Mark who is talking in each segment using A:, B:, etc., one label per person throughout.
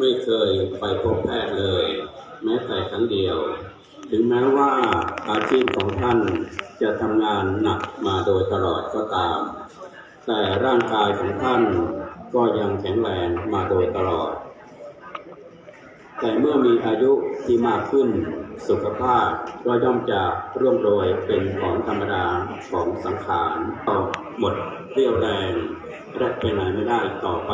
A: ไม่เคยไปพบแพทย์เลย แม้แต่ครั้งเดียว ถึงแม้ว่าอาชีพของท่านจะทำงานหนักมาโดยตลอดก็ตาม แต่ร่างกายของท่านก็ยังแข็งแรงมาโดยตลอด แต่เมื่อมีอายุที่มากขึ้นสุขภาพก็ย่อมจะร่วงโรยเป็นของธรรมดาของสังขารก็หมดเรี่ยวแรงและไปไหนไม่ได้ต่อไป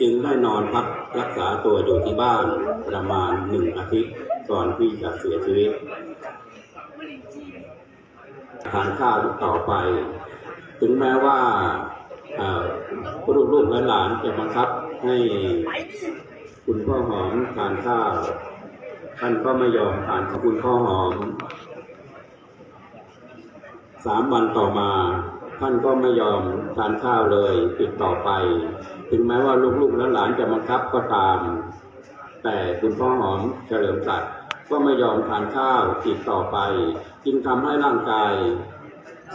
A: จึงได้นอนพัก รักษาตัวอยู่ที่บ้านประมาณหนึ่งอาทิตย์ก่อนที่จะเสียชีวิตทานข้าวต่อไป ถึงแม้ว่าลูกๆและหลานจะบังคับให้คุณพ่อหอมทานข้าวท่านก็ไม่ยอมทานของคุณพ่อหอมสามวันต่อมา ท่านก็ไม่ยอมทานข้าวเลยติดต่อไป ถึงแม้ว่าลูกๆและหลานจะบังคับก็ตาม แต่คุณพ่อหอมเฉลิมศักดิ์ก็ไม่ยอมทานข้าวติดต่อไป จึงทำให้ร่างกาย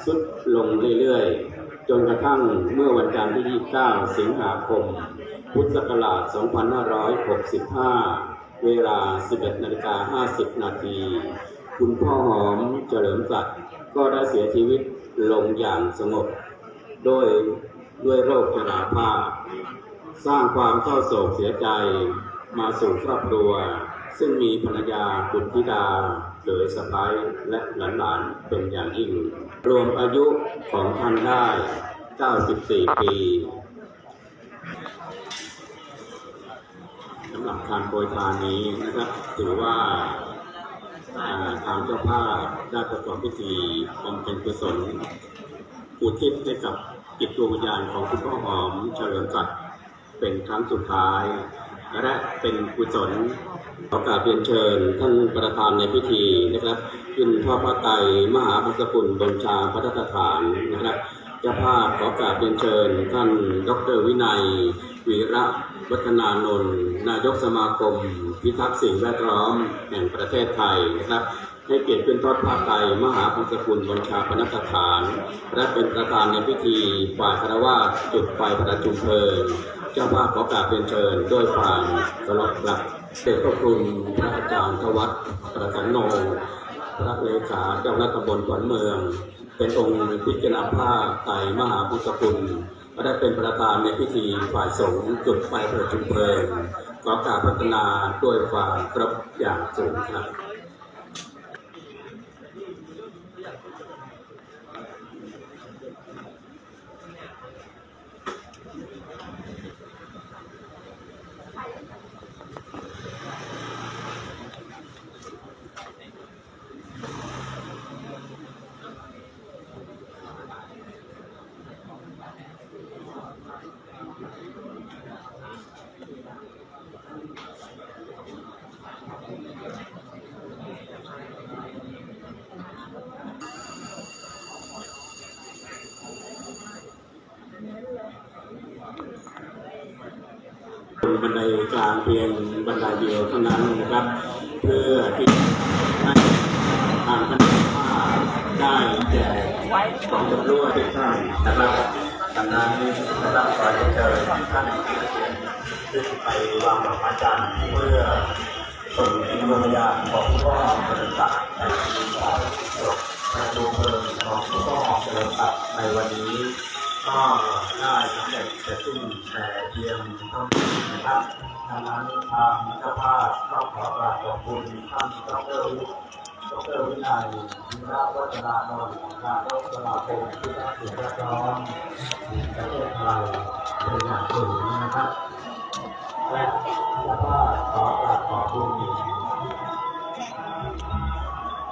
A: สุดลงเรื่อยๆ จนกระทั่งเมื่อวันจันทร์ที่ 29 สิงหาคม พุทธศักราช 2565 เวลา 11นาฬิกา50 นาที คุณพ่อหอมเฉลิมศักดิ์ก็ได้เสียชีวิต ลงอย่างสงบโดยด้วยโรคชราภาพ สร้างความเศร้าโศกเสียใจมาสู่ครอบครัว ซึ่งมีภรรยาคุณธิดาเดยสะพ้ายและหลานๆเป็นอย่างยิ่ง รวมอายุของท่านได้ 94 ปีสำหรับการโปรยทานนี้นะครับถือว่า ทางเจ้าภาพได้ประกอบพิธีบำเพ็ญกุศลอุทิศให้กับจิตดวงวิญญาณของคุณพ่อหอมเฉลิมศักดิ์เป็นครั้งสุดท้าย และเป็นกุศลขอกราบเรียนเชิญท่านประธานในพิธีนะครับขึ้นทอดพระไตรมหาพุทธคุณบนชาพระราชทานนะครับ จ้าภาพขอกราบเรียนเชิญ ท่านดรวินัย วีระวัฒนานนท์นายกสมาคม พิทักษ์สิ่งแวดล้อมแห่งประเทศไทยนะครับให้เกียรติขึ้นทอดผ้าไตรมหาพุทธคุณบนชาปนัสถาน และเป็นประธานในพิธีฝ่ายคารวะจุดไฟประจุเพลิง เจ้าภาพขอกราบเรียนเชิญด้วยความเคารพครับเดชพระคุณพระอาจารย์ทวัฒน์ประสันโน พระเลขาเจ้าหน้าตำบลขวัญเมือง เป็นองค์พิจารณาภาพไตรมหาพุทธคุณก็ได้เป็นประธานในพิธีฝ่ายสงฆ์จุดไฟประจุมเพลิงขอการพัฒนาด้วยความครับอย่างสูงครับ บันไดกลางเพียงบันไดเดียวเท่านั้นนะครับ เพื่อที่ให้ทางคณะได้แจกของจำรวจทุกท่านนะครับดังนั้นนะครับขอเชิญท่านขึ้นไปวางดอกไม้จันทร์เพื่อส่งจิตวิญญาณของผู้พ่อเฉลิมศักดิ์ในวันนี้ครับประตูเพลิงของผู้พ่อเฉลิมศักดิ์ในวันนี้ ก็ได้สำเร็จเสร็จสิ้นแต่เพียงเท่านี้นะครับดังนั้นทางเจ้าภาพก็ขอกราบขอบคุณท่านดรวิดรวินัยวิระวัฒนานนท์นายกสมาคมที่รักสิ่งแวดล้อมประเทศไทยเป็นอย่างสูงนะครับและเจ้าภาพขอกราบขอบคุณ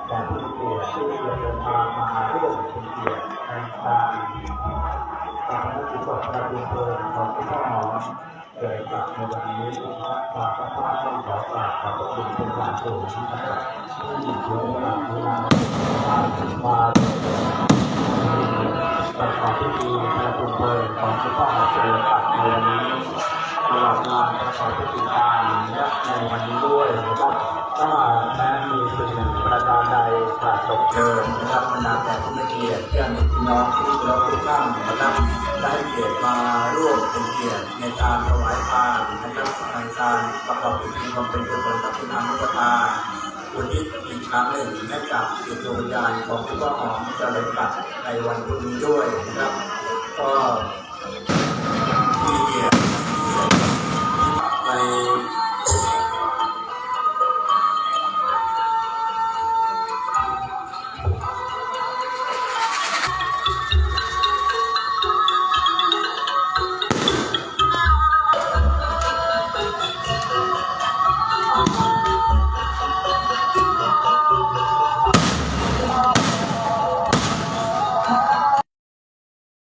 A: แก่ผู้เกียรติที่เดินทางมาร่วมเป็นเกียรติในการ ตามที่ติดต่อประดูเพลิงของคุณพ่อหมอเกิดจากในวันนี้ฝากพระพ่อต้องขอกราบขอบพระคุณเป็นการสูงนะครับที่เสียเวลาเวลา เดิ
B: ญนะครับบรรดาแต่ผู้มีเกียรติญาติงน้องที่เราทุกท่านนะครับได้เกียรติมาร่วมเป็นเกียรติในการถวายทานนะครับในการประกอบพิธีามเป็นกุศลกับคุณอานุปทาอุทิศอีกครั้งหนึ่งให้กับจิตดวงวิญญาณของผู้ว่อหอมจะเลิญกัดในวันพรุ่งนี้ด้วยนะครับ ก็